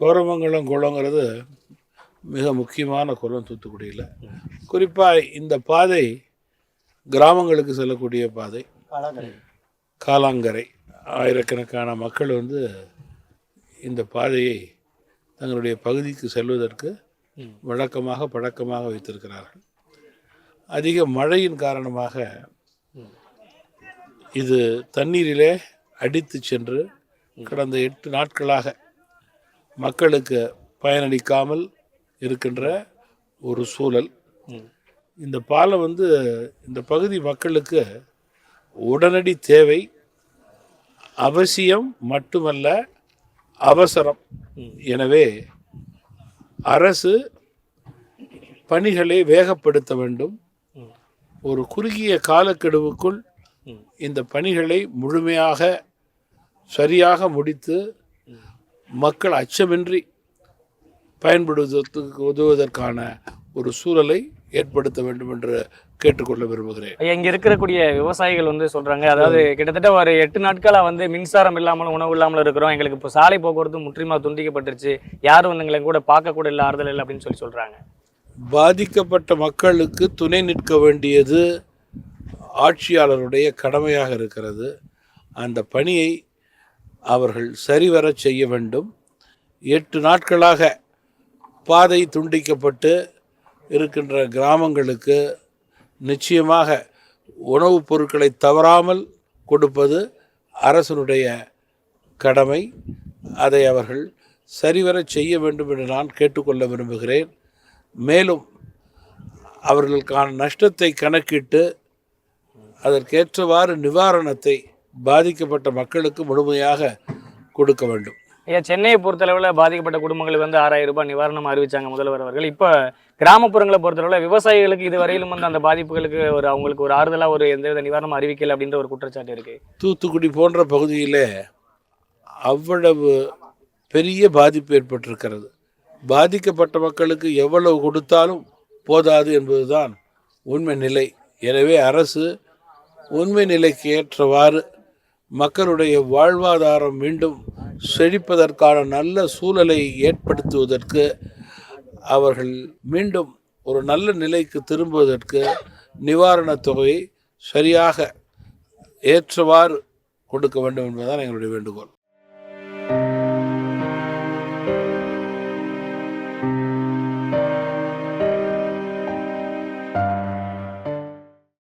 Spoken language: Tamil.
கோரமங்கலம் குளங்கிறது மிக முக்கியமான குளம் தூத்துக்குடியில். குறிப்பாக இந்த பாதை கிராமங்களுக்கு செல்லக்கூடிய பாதை. காலாங்கரை ஆயிரக்கணக்கான மக்கள் வந்து இந்த பாதையை தங்களுடைய பகுதிக்கு செல்வதற்கு வழக்கமாக பழக்கமாக வைத்திருக்கிறார்கள். அதிக மழையின் காரணமாக இது தண்ணீரிலே அடித்து சென்று கடந்த எட்டு நாட்களாக மக்களுக்கு பயனளிக்காமல் இருக்கின்ற ஒரு சூழல். இந்த பாலம் வந்து இந்த பகுதி மக்களுக்கு உடனடி தேவை அவசியம் மட்டுமல்ல அவசரம். எனவே அரசு பணிகளை வேகப்படுத்த வேண்டும். ஒரு குறுகிய காலக்கெடுவுக்குள் இந்த பணிகளை முழுமையாக சரியாக முடித்து மக்கள் அச்சமின்றி பயன்படுவதற்கு உதவுவதற்கான ஒரு சூழலை ஏற்படுத்த வேண்டும் என்று கேட்டுக்கொள்ள விரும்புகிறேன். இங்க இருக்கக்கூடிய விவசாயிகள் வந்து சொல்றாங்க அதாவது கிட்டத்தட்ட ஒரு எட்டு நாட்களா வந்து மின்சாரம் இல்லாமல் உணவு இல்லாமல் இருக்கிறோம். எங்களுக்கு இப்போ சாலை போக்குவரத்து முற்றிலுமா துண்டிக்கப்பட்டுருச்சு. யாரும் வந்து எங்களை கூட பார்க்க கூட இல்லை ஆறுதல் இல்லை அப்படின்னு சொல்லி சொல்றாங்க. பாதிக்கப்பட்ட மக்களுக்கு துணை நிற்க வேண்டியது ஆட்சியாளருடைய கடமையாக இருக்கிறது. அந்த பணியை அவர்கள் சரிவரச் செய்ய வேண்டும். எட்டு நாட்களாக பாதை துண்டிக்கப்பட்டு இருக்கின்ற கிராமங்களுக்கு நிச்சயமாக உணவுப் பொருட்களை தவறாமல் கொடுப்பது அரசனுடைய கடமை. அதை அவர்கள் சரிவரச் செய்ய வேண்டும் என்று நான் கேட்டுக்கொள்ள விரும்புகிறேன். மேலும் அவர்களுக்கான நஷ்டத்தை கணக்கிட்டு அதற்கேற்றவாறு நிவாரணத்தை பாதிக்கப்பட்ட மக்களுக்கு முழுமையாக கொடுக்க வேண்டும். ஐயா சென்னையை பொறுத்தளவில் பாதிக்கப்பட்ட குடும்பங்களுக்கு வந்து ஆறாயிரம் ரூபாய் நிவாரணம் அறிவிச்சாங்க முதல்வர் அவர்கள். இப்போ கிராமப்புறங்களை பொறுத்தளவில் விவசாயிகளுக்கு இதுவரையிலும் வந்து அந்த பாதிப்புகளுக்கு ஒரு அவங்களுக்கு ஒரு ஆறுதலாக ஒரு எந்தவித நிவாரணம் அறிவிக்கல அப்படின்ற ஒரு குற்றச்சாட்டு இருக்கு. தூத்துக்குடி போன்ற பகுதியிலே அவ்வளவு பெரிய பாதிப்பு ஏற்பட்டிருக்கிறது. பாதிக்கப்பட்ட மக்களுக்கு எவ்வளவு கொடுத்தாலும் போதாது என்பதுதான் உண்மை நிலை. எனவே அரசு உண்மை நிலைக்கு ஏற்றவாறு மக்களுடைய வாழ்வாதாரம் மீண்டும் செழிப்பதற்கான நல்ல சூழலை ஏற்படுத்துவதற்கு அவர்கள் மீண்டும் ஒரு நல்ல நிலைக்கு திரும்புவதற்கு நிவாரணத் தொகையை சரியாக ஏற்றவாறு கொடுக்க வேண்டும் என்பதுதான் எங்களுடைய வேண்டுகோள்.